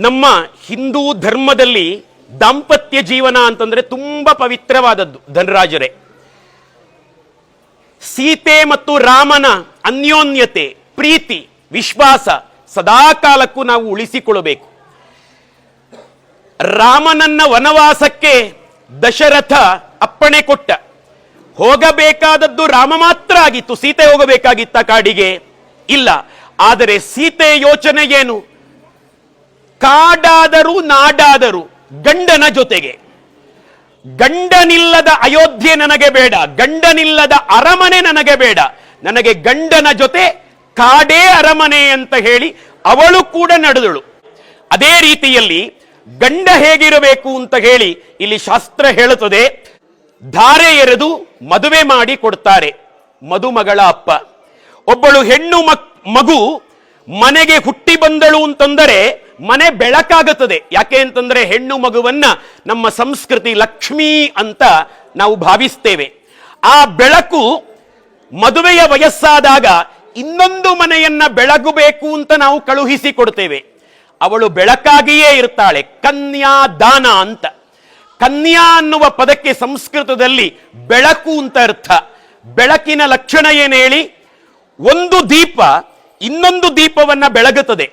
ನಮ್ಮ ಹಿಂದೂ ಧರ್ಮದಲ್ಲಿ ದಾಂಪತ್ಯ ಜೀವನ ಅಂತಂದ್ರೆ ತುಂಬಾ ಪವಿತ್ರವಾದದ್ದು ಧನರಾಜರೇ. ಸೀತೆ ಮತ್ತು ರಾಮನ ಅನ್ಯೋನ್ಯತೆ, ಪ್ರೀತಿ, ವಿಶ್ವಾಸ ಸದಾಕಾಲಕ್ಕೂ ನಾವು ಉಳಿಸಿಕೊಳ್ಳಬೇಕು. ರಾಮನನ್ನ ವನವಾಸಕ್ಕೆ ದಶರಥ ಅಪ್ಪಣೆ ಕೊಟ್ಟ. ಹೋಗಬೇಕಾದದ್ದು ರಾಮ ಮಾತ್ರ ಆಗಿತ್ತು, ಸೀತೆ ಹೋಗಬೇಕಾಗಿತ್ತ ಕಾಡಿಗೆ ಇಲ್ಲ. ಆದರೆ ಸೀತೆ ಯೋಚನೆ ಏನು? ಕಾಡಾದರೂ ನಾಡಾದರೂ ಗಂಡನ ಜೊತೆಗೆ. ಗಂಡನಿಲ್ಲದ ಅಯೋಧ್ಯೆ ನನಗೆ ಬೇಡ, ಗಂಡನಿಲ್ಲದ ಅರಮನೆ ನನಗೆ ಬೇಡ. ನನಗೆ ಗಂಡನ ಜೊತೆ ಕಾಡೇ ಅರಮನೆ ಅಂತ ಹೇಳಿ ಅವಳು ಕೂಡ ನಡೆದಳು. ಅದೇ ರೀತಿಯಲ್ಲಿ ಗಂಡ ಹೇಗಿರಬೇಕು ಅಂತ ಹೇಳಿ ಇಲ್ಲಿ ಶಾಸ್ತ್ರ ಹೇಳುತ್ತದೆ, ಧಾರೆ ಎರೆದು ಮದುವೆ ಮಾಡಿ ಕೊಡ್ತಾರೆ ಮದುಮಗಳ ಅಪ್ಪ. ಒಬ್ಬಳು ಹೆಣ್ಣು ಮಗು ಮನೆಗೆ ಹುಟ್ಟಿ ಬಂದಳು ಅಂತಂದರೆ ಮನೆ ಬೆಳಕಾಗುತ್ತದೆ. ಯಾಕೆ ಅಂತಂದ್ರೆ ಹೆಣ್ಣು ಮಗುವನ್ನ ನಮ್ಮ ಸಂಸ್ಕೃತಿ ಲಕ್ಷ್ಮಿ ಅಂತ ನಾವು ಭಾವಿಸ್ತೇವೆ. ಆ ಬೆಳಕು ಮದುವೆಯ ವಯಸ್ಸಾದಾಗ ಇನ್ನೊಂದು ಮನೆಯನ್ನ ಬೆಳಗಬೇಕು ಅಂತ ನಾವು ಕಳುಹಿಸಿ ಕೊಡ್ತೇವೆ ಅವಳು ಬೆಳಕಾಗಿಯೇ ಇರ್ತಾಳೆ, ಕನ್ಯಾ ದಾನ ಅಂತ. ಕನ್ಯಾ ಅನ್ನುವ ಪದಕ್ಕೆ ಸಂಸ್ಕೃತದಲ್ಲಿ ಬೆಳಕು ಅಂತ ಅರ್ಥ. ಬೆಳಕಿನ ಲಕ್ಷಣ ಏನು ಹೇಳಿ? ಒಂದು ದೀಪ ಇನ್ನೊಂದು ದೀಪವನ್ನ ಬೆಳಗುತ್ತದೆ.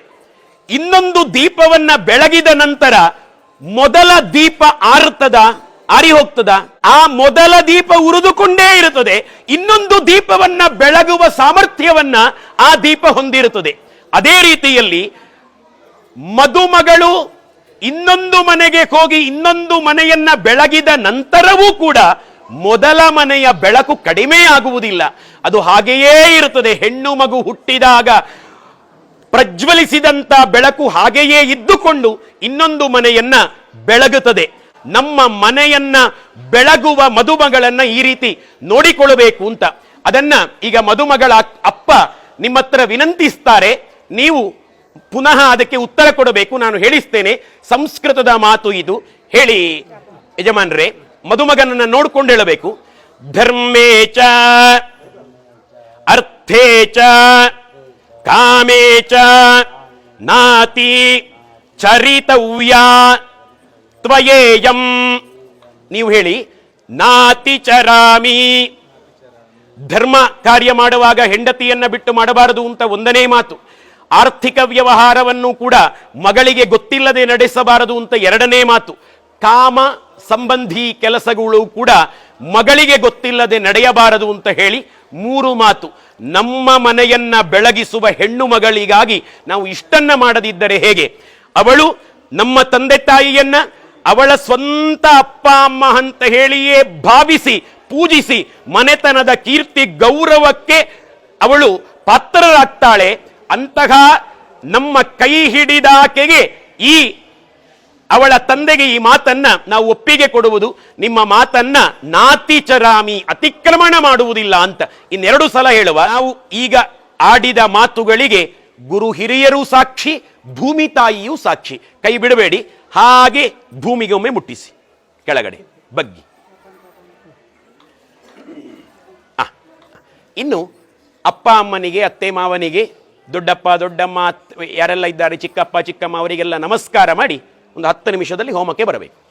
ಇನ್ನೊಂದು ದೀಪವನ್ನ ಬೆಳಗಿದ ನಂತರ ಮೊದಲ ದೀಪ ಆರುತ್ತದ ಆರಿ ಹೋಗ್ತದ ಆ ಮೊದಲ ದೀಪ ಉರಿದುಕೊಂಡೇ ಇರುತ್ತದೆ. ಇನ್ನೊಂದು ದೀಪವನ್ನ ಬೆಳಗುವ ಸಾಮರ್ಥ್ಯವನ್ನ ಆ ದೀಪ ಹೊಂದಿರುತ್ತದೆ. ಅದೇ ರೀತಿಯಲ್ಲಿ ಮದುಮಗಳು ಇನ್ನೊಂದು ಮನೆಗೆ ಹೋಗಿ ಇನ್ನೊಂದು ಮನೆಯನ್ನ ಬೆಳಗಿದ ನಂತರವೂ ಕೂಡ ಮೊದಲ ಮನೆಯ ಬೆಳಕು ಕಡಿಮೆ ಆಗುವುದಿಲ್ಲ. ಅದು ಹಾಗೆಯೇ ಇರುತ್ತದೆ. ಹೆಣ್ಣು ಮಗು ಹುಟ್ಟಿದಾಗ ಪ್ರಜ್ವಲಿಸಿದಂತ ಬೆಳಕು ಹಾಗೆಯೇ ಇದ್ದುಕೊಂಡು ಇನ್ನೊಂದು ಮನೆಯನ್ನ ಬೆಳಗುತ್ತದೆ. ನಮ್ಮ ಮನೆಯನ್ನ ಬೆಳಗುವ ಮದುಮಗಳನ್ನ ಈ ರೀತಿ ನೋಡಿಕೊಳ್ಳಬೇಕು ಅಂತ. ಅದನ್ನ ಈಗ ಮದುಮಗಳ ಅಪ್ಪ ನಿಮ್ಮ ಹತ್ರ ವಿನಂತಿಸ್ತಾರೆ. ನೀವು ಪುನಃ ಅದಕ್ಕೆ ಉತ್ತರ ಕೊಡಬೇಕು. ನಾನು ಹೇಳಿಸ್ತೇನೆ. ಸಂಸ್ಕೃತದ ಮಾತು ಇದು. ಹೇಳಿ, ಯಜಮಾನ್ರೆ. ಮದುಮಗನನ್ನ ನೋಡ್ಕೊಂಡು ಹೇಳಬೇಕು. ಧರ್ಮೇ ಚ, ಅರ್ಥೇ ಚ, ಕಾಮೇ ಚ, ನಾತಿ, ಚರಿತವ್ಯ, ತ್ವಯೇಯಂ. ನೀವು ಹೇಳಿ, ನಾತಿ ಚರಾಮಿ. ಧರ್ಮ ಕಾರ್ಯ ಮಾಡುವಾಗ ಹೆಂಡತಿಯನ್ನ ಬಿಟ್ಟು ಮಾಡಬಾರದು ಅಂತ ಒಂದನೇ ಮಾತು. ಆರ್ಥಿಕ ವ್ಯವಹಾರವನ್ನು ಕೂಡ ಮಗಳಿಗೆ ಗೊತ್ತಿಲ್ಲದೆ ನಡೆಸಬಾರದು ಅಂತ ಎರಡನೇ ಮಾತು. ಕಾಮ ಸಂಬಂಧಿ ಕೆಲಸಗಳು ಕೂಡ ಮಗಳಿಗೆ ಗೊತ್ತಿಲ್ಲದೆ ನಡೆಯಬಾರದು ಅಂತ ಹೇಳಿ ಮೂರು ಮಾತು. ನಮ್ಮ ಮನೆಯನ್ನ ಬೆಳಗಿಸುವ ಹೆಣ್ಣು ಮಗಳಿಗಾಗಿ ನಾವು ಇಷ್ಟನ್ನ ಮಾಡದಿದ್ದರೆ ಹೇಗೆ? ಅವಳು ನಮ್ಮ ತಂದೆ ತಾಯಿಯನ್ನ ಅವಳ ಸ್ವಂತ ಅಪ್ಪ, ಅಮ್ಮ ಅಂತ ಹೇಳಿಯೇ ಭಾವಿಸಿ, ಪೂಜಿಸಿ ಮನೆತನದ ಕೀರ್ತಿ, ಗೌರವಕ್ಕೆ ಅವಳು ಪಾತ್ರರಾಗ್ತಾಳೆ. ಅಂತಹ ನಮ್ಮ ಕೈ ಹಿಡಿದಾಕೆಗೆ ಈ ಅವಳ ತಂದೆಗೆ ಈ ಮಾತನ್ನ ನಾವು ಒಪ್ಪಿಗೆ ಕೊಡುವುದು, ನಿಮ್ಮ ಮಾತನ್ನ ನಾತಿಚರಾಮಿ ಅತಿಕ್ರಮಣ ಮಾಡುವುದಿಲ್ಲ ಅಂತ ಇನ್ನೆರಡು ಸಲ ಹೇಳುವ. ನಾವು ಈಗ ಆಡಿದ ಮಾತುಗಳಿಗೆ ಗುರು ಹಿರಿಯರೂ ಸಾಕ್ಷಿ, ಭೂಮಿ ತಾಯಿಯೂ ಸಾಕ್ಷಿ. ಕೈ ಬಿಡಬೇಡಿ, ಹಾಗೆ ಭೂಮಿಗೆ ಒಮ್ಮೆ ಮುಟ್ಟಿಸಿ. ಕೆಳಗಡೆ, ಬಗ್ಗಿ. ಇನ್ನು ಅಪ್ಪ ಅಮ್ಮನಿಗೆ, ಅತ್ತೆ ಮಾವನಿಗೆ, ದೊಡ್ಡಪ್ಪ, ದೊಡ್ಡಮ್ಮ, ಯಾರೆಲ್ಲ ಇದ್ದಾರೆ, ಚಿಕ್ಕಪ್ಪ, ಚಿಕ್ಕಮ್ಮ, ಅವರಿಗೆಲ್ಲ ನಮಸ್ಕಾರ ಮಾಡಿ ಒಂದು ಹತ್ತು ನಿಮಿಷದಲ್ಲಿ ಹೋಮಕ್ಕೆ ಬರಬೇಕು.